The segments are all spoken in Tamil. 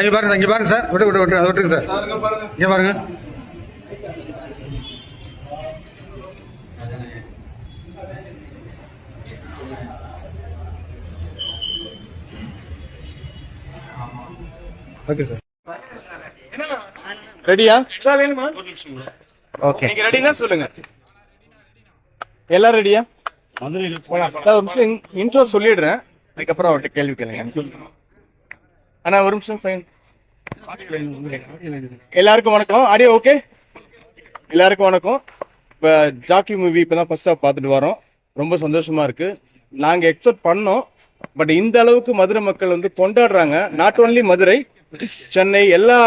இங்க பாருங்க இங்க பாருங்க சார். விட்டு விட்டு விட்டு அதை விட்டுருங்க சார். இங்க பாருங்க. Okay sir. ரெடியா? ஓகே. நீங்க ரெடினா சொல்லுங்க. எல்லாரும் ரெடியா? சார் ஒரு நிமிஷம் இன்ட்ரோ சொல்லிடுறேன். அதுக்கப்புறம் அவர்கிட்ட கேள்வி கேளுங்க. அண்ணா ஒரு நிமிஷம் சைன் எல்லாருக்கும் வணக்கம். ஆடியோ ஓகே எல்லாருக்கும் வணக்கம். இப்போ ஜாக்கி மூவி இப்போ தான் ஃபர்ஸ்ட் பார்த்துட்டு வரோம். ரொம்ப சந்தோஷமா இருக்கு. நாங்கள் எக்ஸ்பெக்ட் பண்ணோம். பட் இந்த அளவுக்கு மதுரை மக்கள் வந்து கொண்டாடுறாங்க. நாட் ஓன்லி மதுரை சென்னை எல்லா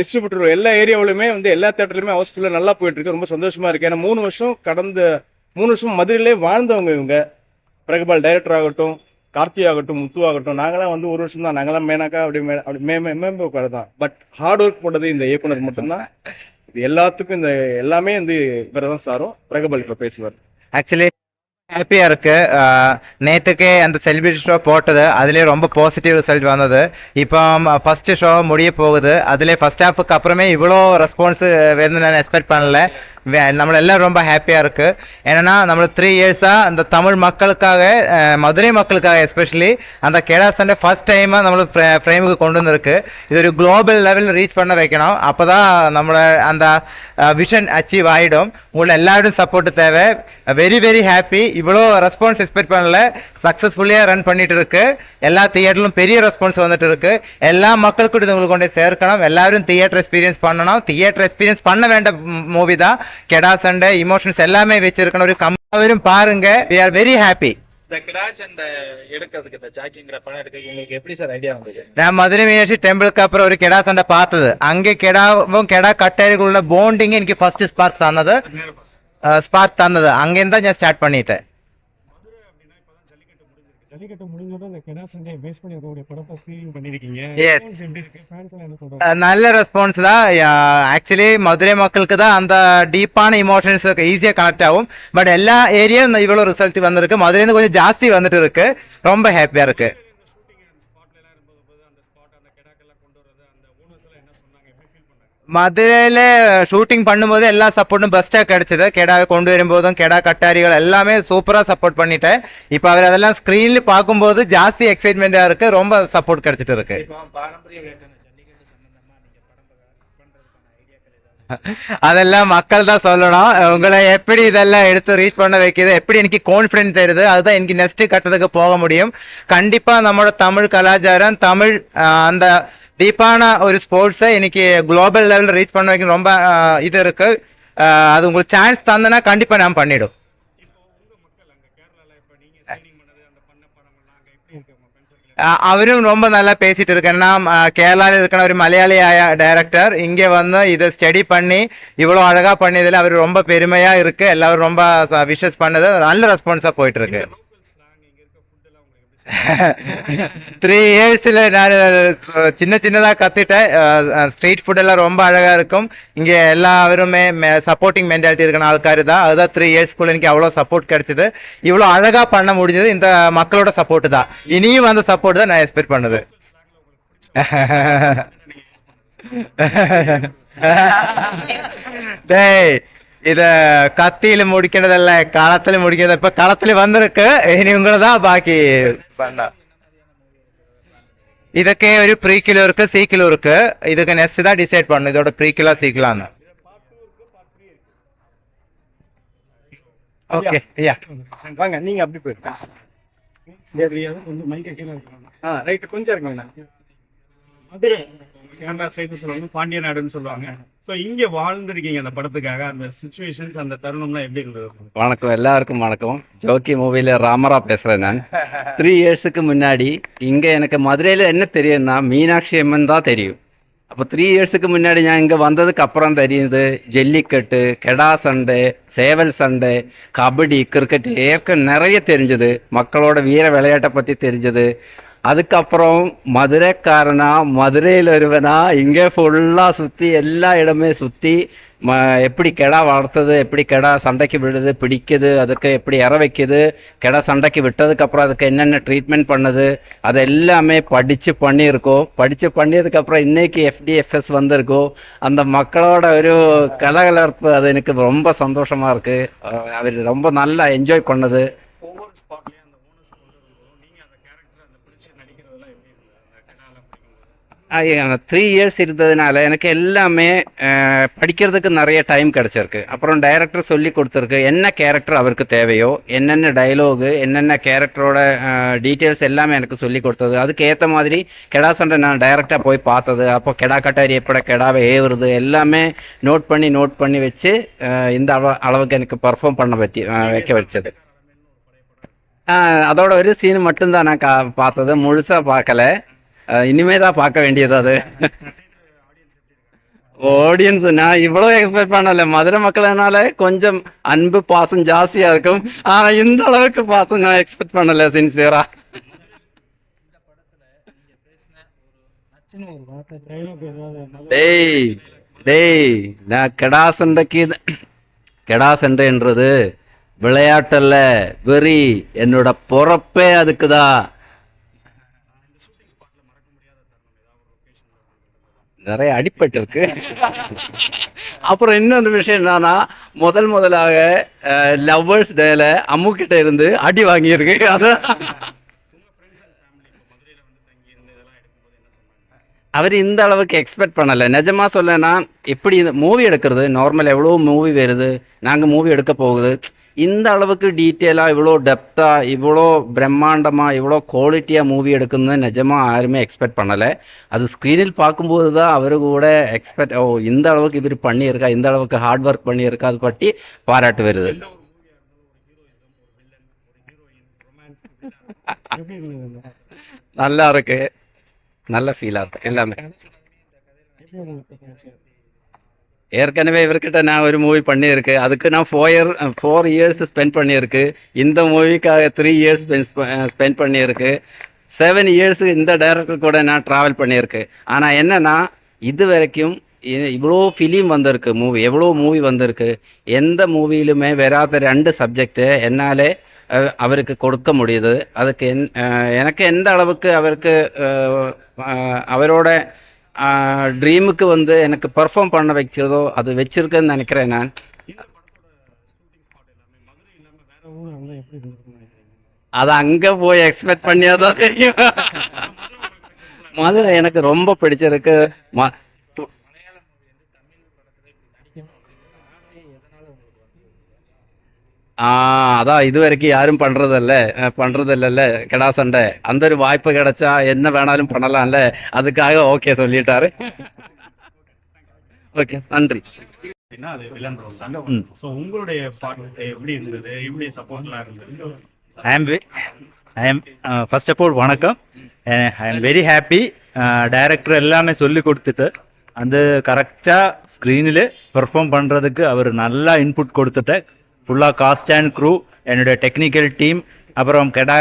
டிஸ்ட்ரிபியூட்டரும் எல்லா ஏரியாவிலுமே வந்து எல்லா தேட்டர்லையுமே ஹவுஸ்ஃபுல்லாக நல்லா போயிட்டு இருக்கு. ரொம்ப சந்தோஷமா இருக்கு. ஏன்னா மூணு வருஷம் கடந்த மூணு வருஷம் மதுரையிலே வாழ்ந்தவங்க இவங்க. பிரகபால் டைரக்டர் ஆகட்டும் கார்த்தி ஆகட்டும் முத்து ஆகட்டும் நாங்களாம் வந்து ஒரு வருஷம் தான் நாங்களாம் மேனாக்கா அப்படி மே அப்படி மே மே மேம்போ தான் பட் ஹார்ட் ஒர்க் போட்டது இந்த இயக்குனர் மட்டும்தான். இது எல்லாத்துக்கும் இந்த எல்லாமே வந்து இவரை தான் சாரும். பிரகபல் இப்போ பேசுவார். ஆக்சுவலி ஹாப்பியாக இருக்குது நேற்றுக்கே நேத்துக்கே அந்த செலிபிரிட்டி ஷோ போட்டது. அதுலேயே ரொம்ப பாசிட்டிவ் ரிசல்ட் வந்தது. இப்போ ஃபஸ்ட்டு ஷோ முடிய போகுது. அதிலே ஃபஸ்ட் ஹாஃபுக்கு அப்புறமே இவ்வளோ ரெஸ்பான்ஸ் வேணும்னு நான் எக்ஸ்பெக்ட் பண்ணல. வே- நம்மள எல்லாம் ரொம்ப ஹாப்பியாக இருக்குது ஏன்னா நம்ம த்ரீ இயர்ஸாக அந்த தமிழ் மக்களுக்காக மதுரை மக்களுக்காக எஸ்பெஷலி அந்த கேடா சண்டே ஃபர்ஸ்ட் டைமாக நம்ம ஃப்ரேமுக்கு கொண்டு வந்திருக்கு. இது ஒரு குளோபல் லெவலில் ரீச் பண்ண வைக்கணும். அப்போ தான் நம்மளை அந்த விஷன் அச்சீவ் ஆகிடும் உங்களை எல்லாரும் சப்போர்ட் தேவை. வெரி வெரி ஹாப்பி இவ்வளோ ரெஸ்பான்ஸ் எக்ஸ்பெக்ட் பண்ணல. சக்ஸஸ்ஃபுல்லியாக ரன் பண்ணிட்டு இருக்கு. எல்லா தியேட்டரும் பெரிய ரெஸ்பான்ஸ் வந்துட்டு இருக்கு. எல்லா மக்களுக்கும் இது உங்களுக்கு கொண்டு சேர்க்கணும். எல்லாரும் தியேட்டர் எக்ஸ்பீரியன்ஸ் பண்ணணும். தியேட்டர் எக்ஸ்பீரியன்ஸ் பண்ண வேண்ட மூவி தான். கெடா சண்டை இமோஷன்ஸ் எல்லாமே வச்சிருக்கணும். ஒரு கம்மாவரும் பாருங்க. வி ஆர் வெரி ஹாப்பி நான் மதுரை மீனாட்சி டெம்பிளுக்கு அப்புறம் ஒரு கெடா சண்டை பார்த்தது. அங்கே கெடாவும் கெடா கட்டேரிக்குள்ள போண்டிங் எனக்கு ஃபர்ஸ்ட் ஸ்பார்க் தானது ஸ்பார்க் தந்தது அங்கேருந்து தான் நான் ஸ்டார்ட் பண்ணிட்டேன் நல்ல ரெஸ்பான்ஸ் தான் ஆக்சுவலி மதுரை மக்களுக்கு தான் அந்த டீப்பான இமோஷன்ஸ் ஈஸியாக கனெக்ட் ஆகும் பட் எல்லா ஏரியாவும் இவ்வளோ ரிசல்ட் வந்திருக்கு மதுரையிலேருந்து கொஞ்சம் ஜாஸ்தி வந்துட்டு இருக்கு ரொம்ப ஹாப்பியாக இருக்குது மதுரையில் ஷூட்டிங் பண்ணும்போது எல்லா சப்போர்ட்டும் பெஸ்ட்டாக கிடைச்சது. கெடாவை கொண்டு வரும்போதும் கெடா கட்டாரிகள் எல்லாமே சூப்பராக சப்போர்ட் பண்ணிட்டேன். இப்போ அவர் அதெல்லாம் ஸ்க்ரீனில் பார்க்கும்போது ஜாஸ்தி எக்ஸைட்மெண்ட்டாக இருக்குது ரொம்ப சப்போர்ட் கிடைச்சிட்டு இருக்கு. அதெல்லாம் மக்கள் தான் சொல்லணும். உங்களை எப்படி இதெல்லாம் எடுத்து ரீச் பண்ண வைக்கிறது எப்படி எனக்கு கான்ஃபிடென்ஸ் தருது அதுதான் எனக்கு நெக்ஸ்ட் கட்டத்துக்கு போக முடியும். கண்டிப்பா நம்மளோட தமிழ் கலாச்சாரம் தமிழ் அந்த டீப்பான ஒரு ஸ்போர்ட்ஸை எனக்கு குளோபல் லெவலில் ரீச் பண்ண வைக்க ரொம்ப இது இருக்கு. அது உங்களுக்கு சான்ஸ் தந்தனா கண்டிப்பா நான் பண்ணிடும். அவரும் ரொம்ப நல்லா பேசிட்டு இருக்கேன் நான் கேரளாவில் இருக்கிற ஒரு மலையாளியாய டைரக்டர் இங்கே வந்து இதை ஸ்டடி பண்ணி இவ்வளோ அழகாக பண்ணியதில் அவர் ரொம்ப பெருமையாக இருக்குது எல்லாரும் ரொம்ப விஷஸ் பண்ணது நல்ல ரெஸ்பான்ஸாக போயிட்டுருக்கு த்ரீ இயர்ஸில் நான் சின்ன சின்னதாக கற்றுட்டேன் ஸ்ட்ரீட் ஃபுட் எல்லாம் ரொம்ப அழகாக இருக்கும். இங்கே எல்லாருமே சப்போர்ட்டிங் மென்டாலிட்டி இருக்கிற ஆள்கார் தான் அதுதான் த்ரீ இயர்ஸ்க்குள்ள எனக்கு அவ்வளோ சப்போர்ட் கிடைச்சது. இவ்வளோ அழகாக பண்ண முடிஞ்சது. இந்த மக்களோட சப்போர்ட் தான். இனியும் அந்த சப்போர்ட் தான் நான் எக்ஸ்பெக்ட் பண்ணுது. டேய் ഇത് കത്തിയിൽ മുടിക്കേണ്ടതല്ല കളത്തിൽ മുടിക്കേണ്ടത് ഇപ്പൊ കളത്തിൽ വന്നിരിക്ക് ഇനി ഉങ്ങളതാ ബാക്കി ഇതൊക്കെ ഒരു പ്രീ കിലോർക്ക് സി കിലോർക്ക് ഇതൊക്കെ നെക്സ്റ്റ് ഇതാ ഡിസൈഡ് പണ്ണു ഇതോടെ പ്രീ കിലോ സി കിലോ ആണ് ஓகே ஐயா வாங்க நீங்க அப்படி போயிருக்கேன் ஆ ரைட் கொஞ்சம் இருக்குங்க மதுரை கேரளா சைடு சொல்லுவாங்க பாண்டிய நாடுன்னு சொல்லுவாங்க. ஸோ இங்க வாழ்ந்திருக்கீங்க அந்த படத்துக்காக அந்த சுச்சுவேஷன்ஸ் அந்த தருணம்லாம் எப்படி இருந்தது? வணக்கம் எல்லாருக்கும் வணக்கம். ஜோக்கி மூவியில் ராமரா பேசுகிறேன் நான். த்ரீ இயர்ஸுக்கு முன்னாடி இங்கே எனக்கு மதுரையில் என்ன தெரியும்னா மீனாட்சி அம்மன் தான் தெரியும். அப்போ த்ரீ இயர்ஸுக்கு முன்னாடி நான் இங்கே வந்ததுக்கு அப்புறம் தெரியுது ஜல்லிக்கட்டு கெடா சண்டை சேவல் சண்டை கபடி கிரிக்கெட் ஏற்க நிறைய தெரிஞ்சது. மக்களோட வீர விளையாட்டை பற்றி தெரிஞ்சது. அதுக்கப்புறம் மதுரைக்காரனா மதுரையில் ஒருவனா இங்கே ஃபுல்லாக சுற்றி எல்லா இடமே சுற்றி ம எப்படி கெடா வளர்த்தது எப்படி கெடா சண்டைக்கு விடுது பிடிக்குது அதுக்கு எப்படி இற வைக்குது கெடா சண்டைக்கு விட்டதுக்கப்புறம் அதுக்கு என்னென்ன ட்ரீட்மெண்ட் பண்ணுது அது எல்லாமே படித்து பண்ணியிருக்கோம் படித்து பண்ணியதுக்கப்புறம் இன்னைக்கு எஃப்டிஎஃப்எஸ் வந்திருக்கோம் அந்த மக்களோட ஒரு கலகலர்ப்பு அது எனக்கு ரொம்ப சந்தோஷமாக இருக்குது அவர் ரொம்ப நல்லா என்ஜாய் பண்ணது. ஒவ்வொரு ஸ்பாட்லேயும் அந்த ஓனர்ஸ் கொண்டு வரும்போது நீங்க அந்த கேரக்டர் அந்த பிடிச்சி நடிக்கிறதெல்லாம் எப்படி இருந்தது அந்த கடாலாம் பிடிக்கும்போது த்ரீ இயர்ஸ் இருந்ததுனால எனக்கு எல்லாமே படிக்கிறதுக்கு நிறைய டைம் கிடச்சிருக்கு. அப்புறம் டைரக்டர் சொல்லி கொடுத்துருக்கு என்ன கேரக்டர் அவருக்கு தேவையோ என்னென்ன டைலாகு என்னென்ன கேரக்டரோட டீட்டெயில்ஸ் எல்லாமே எனக்கு சொல்லி கொடுத்தது. அதுக்கு ஏற்ற மாதிரி கெடா சண்டை நான் டைரெக்டாக போய் பார்த்தது. அப்போ கெடா கட்டாரி எப்படி கெடாவை ஏவுறது எல்லாமே நோட் பண்ணி நோட் பண்ணி வச்சு இந்த அளவு அளவுக்கு எனக்கு பர்ஃபார்ம் பண்ண பற்றி வைக்க வச்சது. அதோட ஒரு சீன் மட்டும்தான் நான் கா பார்த்தது. முழுசாக பார்க்கல. இனிமே தான் பார்க்க வேண்டியது அது. ஆடியன்ஸ் நான் இவ்வளோ எக்ஸ்பெக்ட் பண்ணல. மதுரை மக்கள்னால கொஞ்சம் அன்பு பாசம் ஜாஸ்தியா இருக்கும். ஆனா இந்த அளவுக்கு பாசம் நான் எக்ஸ்பெக்ட் பண்ணல சின்சியரா டேய் டேய் நான் கெடா சண்டைக்கு கெடா சண்டைன்றது விளையாட்டல்ல வெறி என்னோட பொறப்பே அதுக்குதான். நிறைய அடிப்பட்டு இருக்கு அப்புறம் இன்னொரு விஷயம் என்னன்னா முதல் முதலாக லவ்வர்ஸ் டேல அம்மு கிட்ட இருந்து அடி வாங்கியிருக்கு. அது அவர் இந்த அளவுக்கு எக்ஸ்பெக்ட் பண்ணலை. நிஜமா சொல்லனா எப்படி இந்த மூவி எடுக்கிறது? நார்மல் எவ்வளோ மூவி வருது? நாங்கள் மூவி எடுக்க போகுது? இந்த அளவுக்கு டீட்டெயிலாக இவ்வளோ டெப்த்தாக இவ்வளோ பிரம்மாண்டமாக இவ்வளோ குவாலிட்டியாக மூவி எடுക്കുന്നത് நிஜமாக யாருமே எக்ஸ்பெக்ட் பண்ணலை. அது ஸ்க்ரீனில் பார்க்கும்போது தான் அவர் கூட எக்ஸ்பெக்ட் ஓ இந்த அளவுக்கு இவர் பண்ணியிருக்கா இந்த அளவுக்கு ஹார்ட் ஒர்க் பண்ணியிருக்கா அதை பற்றி பாராட்டு வருது. நல்லா இருக்கு. நல்ல ஃபீலாக இருக்கு எல்லாமே. ஏற்கனவே இவர்கிட்ட நான் ஒரு மூவி பண்ணியிருக்கு. அதுக்கு நான் four year four years spend பண்ணியிருக்கு. இந்த மூவிக்காக த்ரீ இயர்ஸ் ஸ்பெண்ட் பண்ணியிருக்கு. செவன் இயர்ஸ் இந்த டைரக்டர் கூட நான் ட்ராவல் பண்ணியிருக்கு. ஆனால் என்னன்னா இது வரைக்கும் இவ்வளோ ஃபிலிம் வந்திருக்கு மூவி எவ்வளோ மூவி வந்திருக்கு. எந்த மூவியிலுமே வராத ரெண்டு சப்ஜெக்ட்டு என்னாலே அவருக்கு கொடுக்க முடியுது. அதுக்கு என் எனக்கு எந்த அளவுக்கு அவருக்கு அவரோட ட்ரீமுக்கு வந்து எனக்கு பெர்ஃபார்ம் பண்ண வைக்கிறதோ அது வச்சிருக்குன்னு நினைக்கிறேன் நான்? அது அங்கே போய் எக்ஸ்பெக்ட் பண்ணியாதான் தெரியும். மதுரை எனக்கு ரொம்ப பிடிச்சிருக்கு ம ஆ அதான் இது வரைக்கும் யாரும் பண்றதில்ல. அஹ், பண்றது இல்லைல்ல கெடா சண்டை. அந்த ஒரு வாய்ப்பு கிடைச்சா என்ன வேணாலும் பண்ணலாம்ல. அதுக்காக ஓகே சொல்லிட்டாரு. ஓகே நன்றி. அப்படின்னா அது வில்லன் ரோல் ஸோ உங்களுடைய பாட்டு எப்படி இருந்தது? எப்படி சப்போர்ட்லாம் இருந்தது? ஐ ஆம் ஐ ஆம் ஃபர்ஸ்ட் ஆஃப் ஆல் வணக்கம். ஐ ஆம் வெரி ஹாப்பி டைரக்டர் எல்லாமே சொல்லி கொடுத்துட்டு அந்த கரெக்டாக ஸ்க்ரீனில் பெர்ஃபார்ம் பண்ணுறதுக்கு அவர் நல்லா இன்புட் கொடுத்துட்டு ஃபுல்லாக காஸ்ட் அண்ட் க்ரூ என்னுடைய டெக்னிக்கல் டீம் அப்புறம் கெடா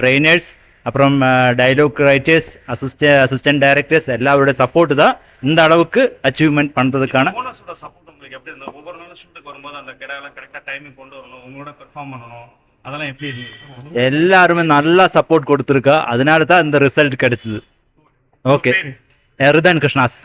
ட்ரைனர்ஸ் அப்புறம் dialogue writers assist assistant directors எல்லாரோட சப்போர்ட் தான் இந்த அளவுக்கு அச்சீவ்மெண்ட் பண்ணுறதுக்கான ஓனர்ஸோட சப்போர்ட் உங்களுக்கு எப்படி இருந்தது? ஒவ்வொரு நாளும் ஷூட்டுக்கு வரும்போது அந்த கிடாலாம் கரெக்டாக டைமிங் கொண்டு வரணும் உங்களோட பெர்ஃபார்ம் பண்ணணும் அதெல்லாம் எப்படி இருந்துச்சு எல்லாருமே நல்லா சப்போர்ட் கொடுத்துருக்கா. அதனால தான் இந்த ரிசல்ட் கிடைச்சது. ஓகே ரிதன் கிருஷ்ணாஸ்